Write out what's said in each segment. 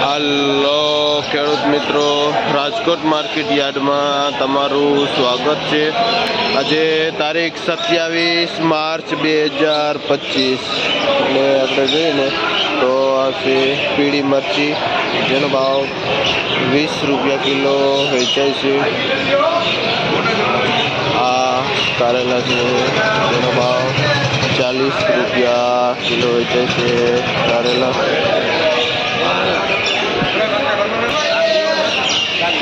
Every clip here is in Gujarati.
હાલો, ખેડૂત મિત્રો. રાજકોટ માર્કેટ યાર્ડમાં તમારું સ્વાગત છે. આજે તારીખ સત્યાવીસ માર્ચ બે હજાર પચીસ. એટલે આપણે જોઈએ ને, તો આ છે પીળી મરચી, જેનો ભાવ વીસ રૂપિયા કિલો વેચાય છે. આ કારેલા છે, જેનો ભાવ ચાલીસ રૂપિયા કિલો વેચાય છે કારેલા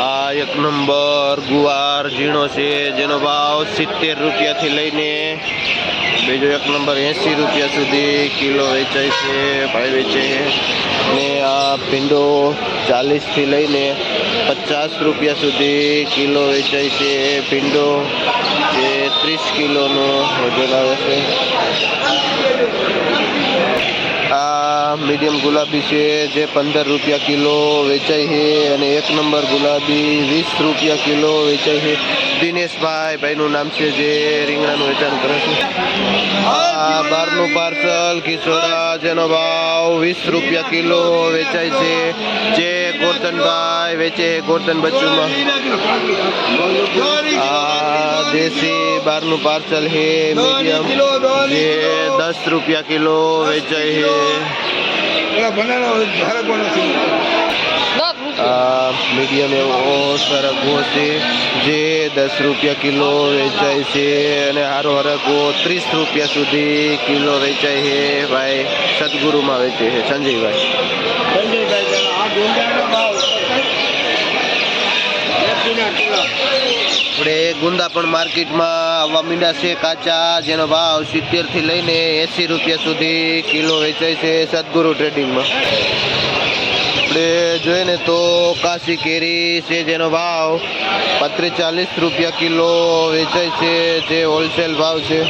આ એક નંબર, ગુવાર ઝીણો છે, જેનો ભાવ સિત્તેર રૂપિયાથી લઈને બીજો એક નંબર એંસી રૂપિયા સુધી કિલો વેચાય છે, ભાઈ વેચે ને આ ભીંડો ચાલીસથી લઈને પચાસ રૂપિયા સુધી કિલો વેચાય છે, ભીંડો જે ત્રીસ કિલોનો વજન આવે છે આ મીડિયમ ગુલાબી છે, જે પંદર રૂપિયા કિલો વેચાય છે અને એક નંબર ગુલાબી વીસ રૂપિયા કિલો વેચાય છે. દિનેશભાઈ ભાઈનું નામ છે, જે રીંગણાનું વેચાણ કરે છે. આ બારનું પાર્સલ કિશોરા જેનો ભાવ વીસ રૂપિયા કિલો વેચાય છે. જે ગોરધનભાઈ વેચે છે, ગોરધન બચ્ચુમાં. આ દેશી બારનું પાર્સલ છે, મીડિયમ. જે દસ રૂપિયા કિલો વેચાય છે. આ મીડિયમ એવો સરગવો છે જે દસ રૂપિયા કિલો વેચાય છે અને હારો હરગવો ત્રીસ રૂપિયા સુધી કિલો વેચાય છે ભાઈ સદગુરુમાં વેચે છે સંજયભાઈ. આપણે ગુંદા પણ માર્કેટમાં આવવા મીંડા છે કાચા, જેનો ભાવ સિત્તેરથી લઈને એંસી રૂપિયા સુધી કિલો વેચાય છે સદગુરુ ટ્રેડિંગમાં આપણે જોઈએ ને તો કાશી કેરી છે, જેનો ભાવ પત્રીસ ચાલીસ રૂપિયા કિલો વેચાય છે, જે હોલસેલ ભાવ છે.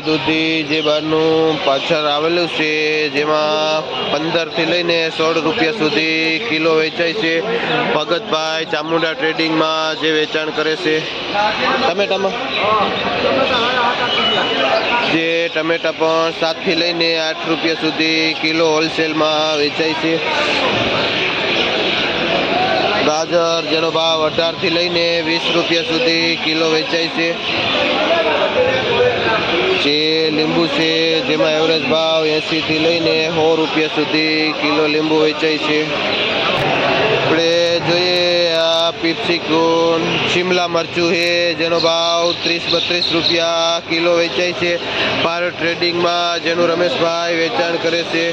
દૂધી જે બહારનું પાછળ આવેલું છે, જેમાં પંદરથી લઈને સોળ રૂપિયા સુધી કિલો વેચાય છે. ભગતભાઈ ચામુંડા ટ્રેડિંગમાં જે વેચાણ કરે છે. ટમેટામાં જે ટમેટા પણ સાતથી લઈને આઠ રૂપિયા સુધી કિલો હોલસેલમાં વેચાય છે. ગાજર જેનો ભાવ અઢારથી લઈને વીસ રૂપિયા સુધી કિલો વેચાય છે. જે લીંબુ છે, જેમાં એવરેજ ભાવ એંસીથી લઈને સો રૂપિયા સુધી કિલો લીંબુ વેચાય છે. આપણે જોઈએ આ પીપ્સિકોન શિમલા મરચું છે, જેનો ભાવ ત્રીસ બત્રીસ રૂપિયા કિલો વેચાય છે. ભારત ટ્રેડિંગમાં જેનું રમેશભાઈ વેચાણ કરે છે.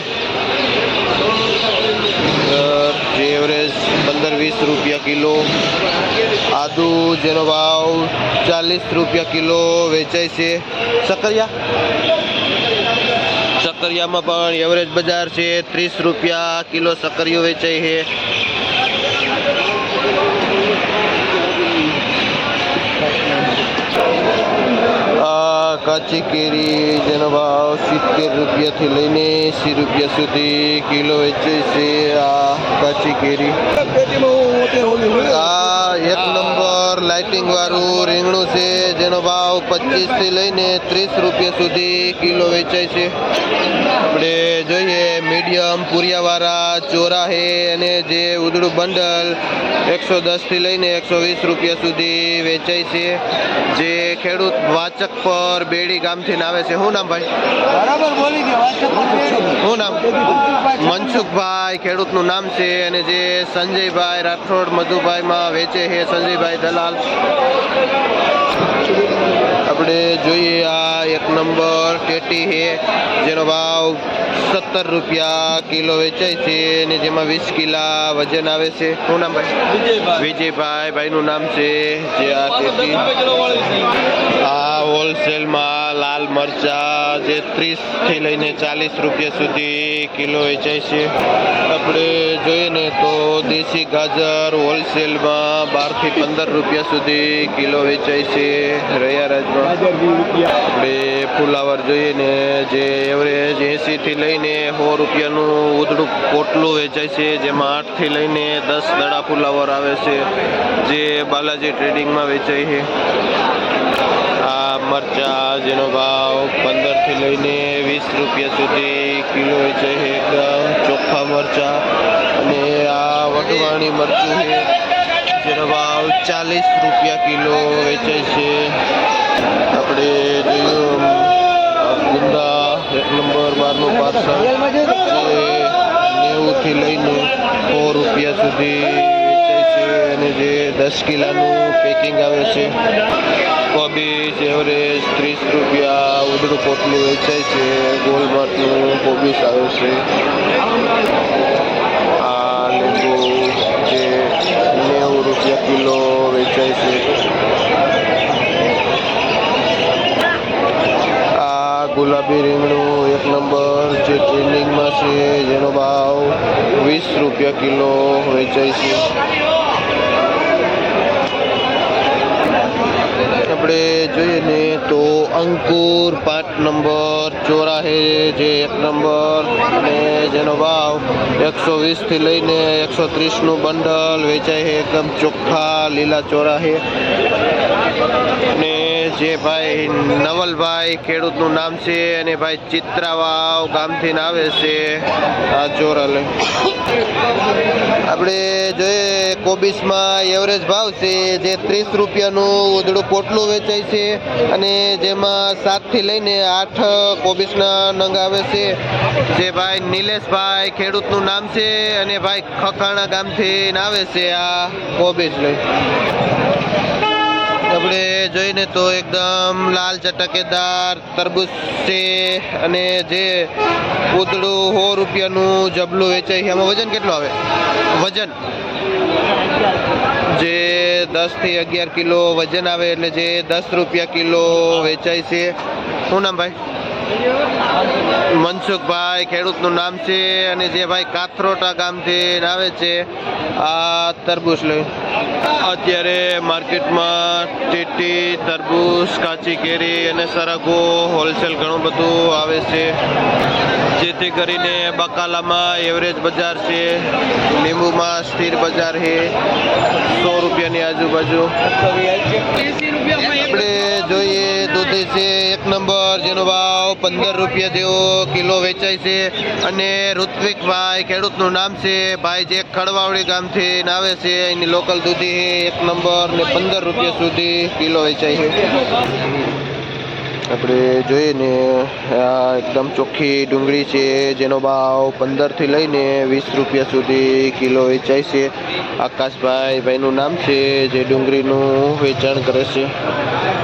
પંદર વીસ રૂપિયા કિલો, આદુ જેનો ભાવ ચાલીસ રૂપિયા કિલો વેચાય છે. સકરિયા સકરિયામાં પણ એવરેજ બજાર છે, ત્રીસ રૂપિયા કિલો સકરિયો વેચાય છે આ કાચી કેરી જેનો ભાવ સિત્તેર રૂપિયાથી લઈને એંસી રૂપિયા સુધી કિલો વેચાય છે આ કાચી કેરી આ એક નંબર લાઇટિંગ વાળું રીંગણું છે, જેનો ભાવ પચીસથી લઈને ત્રીસ રૂપિયા સુધી કિલો વેચાય છે. આપણે જોઈએ મીડિયમ પુરિયાવાળા ચોરા છે અને જે ઉદડું બંડલ એકસો દસથી લઈને એકસો વીસ રૂપિયા સુધી વેચાય છે. જે ખેડૂત વાચક પર બેડી ગામથી આવે છે. શું નામ ભાઈ? બરાબર બોલી શું નામ? મનસુખભાઈ ખેડૂતનું નામ છે અને જે સંજયભાઈ રાઠોડ મધુભાઈમાં વેચે છે. સંજયભાઈ દલાલ. આપણે જોઈએ આ એક નંબર ટેટી છે જેનો ભાવ સત્તર રૂપિયા કિલો વેચાય છે અને જેમાં વીસ કિલા વજન આવે છે. શું નામ ભાઈ? વિજયભાઈ. ભાઈનું નામ છે જે આ ટેટી. આ હોલસેલમાં લાલ મરચા જે ત્રીસથી લઈને ચાલીસ રૂપિયા સુધી કિલો વેચાય છે. આપણે જોઈએ ને તો દેશી ગાજર હોલસેલમાં બારથી પંદર રૂપિયા સુધી કિલો વેચાય છે રૈયારાજમાં. આપણે ફુલાવર જોઈએ ને જે એવરેજ એંસીથી લઈને સો રૂપિયાનું ઉધડું પોટલું વેચાય છે, જેમાં આઠથી લઈને દસ દડા ફુલાવર આવે છે, જે બાલાજી ટ્રેડિંગમાં વેચાય છે. આ મરચા જેનો ભાવ પંદરથી લઈને વીસ રૂપિયા સુધી કિલો છે એકદમ ચોખ્ખા મરચા. અને આ વટવાણી મરચું છે, જેનો ભાવ ચાલીસ રૂપિયા કિલો વેચાય છે. આપણે જોયું ગુંદા એક નંબર બારનું પાર્સલ નેવુંથી લઈને સો રૂપિયા સુધી અને જે દસ કિલાનું પેકિંગ આવે છે કોબીજ એવરેજ ત્રીસ રૂપિયા ઉધડું પોટલું વેચાય છે ગોલમાર્ટનું કોબીજ આવે છે. આ લીંબુ જે નેવું રૂપિયા કિલો વેચાય છે. આ ગુલાબી રીંગણું એક નંબર જે ટ્રેન્ડિંગમાં છે, જેનો ભાવ વીસ રૂપિયા કિલો વેચાય છે. આપણે જોઈએ ને તો અંકુર પાંચ નંબર ચોરાહે જે એક નંબર અને જેનો ભાવ એકસો વીસથી લઈને એકસો ત્રીસનું બંડલ વેચાય છે એકદમ ચોખ્ખા લીલા ચોરાહે. અને જે ભાઈ નવલભાઈ ખેડૂતનું નામ છે અને ભાઈ ચિત્રાવાવ ગામથી આવે છે આ ચોરલ આપણે જોઈએ કોબીસમાં એવરેજ ભાવ છે જે ત્રીસ રૂપિયાનું ઉધડું પોટલું વેચાય છે અને જેમાં સાતથી લઈને આઠ કોબીસના નંગ આવે છે. જે ભાઈ નિલેશભાઈ ખેડૂતનું નામ છે અને ભાઈ ખખાણા ગામથી આવે છે આ કોબીસ લઈ. આપણે જોઈને તો એકદમ લાલ ચટકેદાર તરબૂચ છે અને જે પૂતળું સો રૂપિયાનું જબલું વેચાય છે. એમાં વજન કેટલું આવે? વજન? જે દસથી અગિયાર કિલો વજન આવે એટલે જે દસ રૂપિયા કિલો વેચાય છે. શું નામ ભાઈ? મનસુખભાઈ ખેડૂતનું નામ છે અને જે ભાઈ કાથરોટા ગામથી આવે છે આ તરબૂચ લઈ. અત્યારે માર્કેટમાં ટેટી તરબૂચ કાચી કેરી અને સરગો હોલસેલ ઘણું બધું આવે છે. જેથી કરીને બકાલામાં એવરેજ બજાર છે લીંબુમાં સ્થિર બજાર છે સો રૂપિયાની આજુબાજુ. આપણે જોઈએ દૂધી છે, એક નંબર, જેનો ભાવ પંદર રૂપિયા જેવો કિલો વેચાય છે. અને ઋત્વિકભાઈ ખેડૂતનું નામ છે, ભાઈ જે ખડવાવડી ગામથી આવે છે, એની લોકલ દૂધી એક નંબર ને પંદર રૂપિયા સુધી કિલો વેચાય છે. આપણે જોઈએ ને, આ એકદમ ચોખ્ખી ડુંગળી છે, જેનો ભાવ પંદરથી લઈને વીસ રૂપિયા સુધી કિલો વેચાય છે. આકાશભાઈ ભાઈનું નામ છે, જે ડુંગળીનું વેચાણ કરે છે.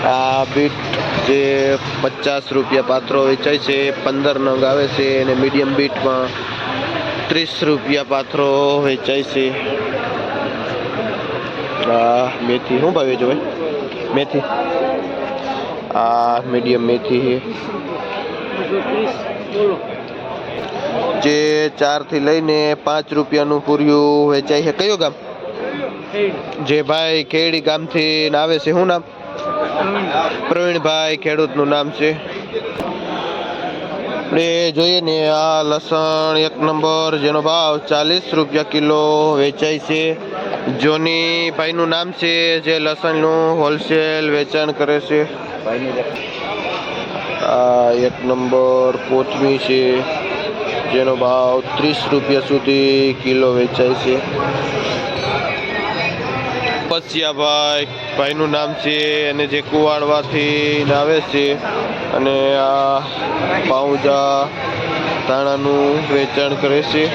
આ બીટ જે પચાસ રૂપિયા પાત્રો વેચાય છે પંદર નંગ આવે છે અને મીડિયમ બીટમાં ત્રીસ રૂપિયા પાત્રો વેચાય છે. આ મેથી શું ભાવે છે ભાઈ? મેથી? આ મીડિયમ મેથી. જે ચારથી લઈને પાંચ રૂપિયાનું પૂર્યું વેચાય છે. કયું ગામ? જે ભાઈ ખેડી ગામથી આવે છે. શું નામ? પ્રવીણભાઈ ખેડૂતનું નામ છે. આપણે જોઈએ ને આ લસણ એક નંબર, જેનો ભાવ ચાલીસ રૂપિયા કિલો વેચાય છે. જોની ભાઈનું નામ છે, જે લસણનું હોલસેલ વેચાણ કરે છે. આ એક નંબર કોથમી છે, જેનો ભાવ ત્રીસ રૂપિયા સુધી કિલો વેચાય છે. પસિયાભાઈ ભાઈનું નામ છે અને જે કુવાડવાથી આવે છે. અને આ પાઉજા ધાણાનું વેચાણ કરે છે.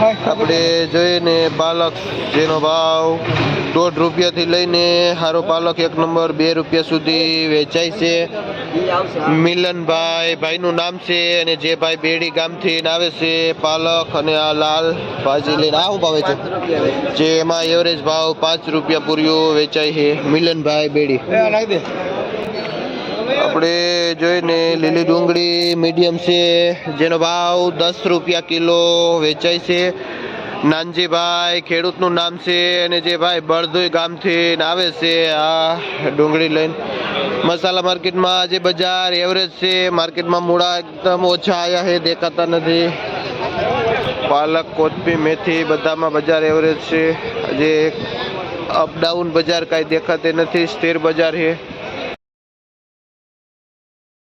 આપણે જોઈએ ને પાલક, જેનો ભાવ દોઢ રૂપિયાથી લઈને સારો પાલક એક નંબર બે રૂપિયા સુધી વેચાય છે. મિલનભાઈ ભાઈનું નામ છે અને જે ભાઈ બેડી ગામથી આવે છે પાલક અને આ લાલ ભાજી લઈને. આ શું ભાવે છે જે એમાં એવરેજ ભાવ પાંચ રૂપિયા પૂર્યો વેચાય છે. મિલનભાઈ બેડી. આપણે જોઈને લીલી ડુંગળી મીડિયમ છે, જેનો ભાવ દસ રૂપિયા કિલો વેચાય છે. નાનજીભાઈ ખેડૂતનું નામ છે અને જે ભાઈ બળદોઈ ગામથી આવે છે આ ડુંગળી લઈને. મસાલા માર્કેટમાં જે બજાર એવરેજ છે, માર્કેટમાં મૂળા એકદમ ઓછા આવ્યા છે, દેખાતા નથી. પાલક કોથમી મેથી બધામાં બજાર એવરેજ છે. જે અપડાઉન બજાર કાંઈ દેખાતી નથી, સ્થિર બજાર છે.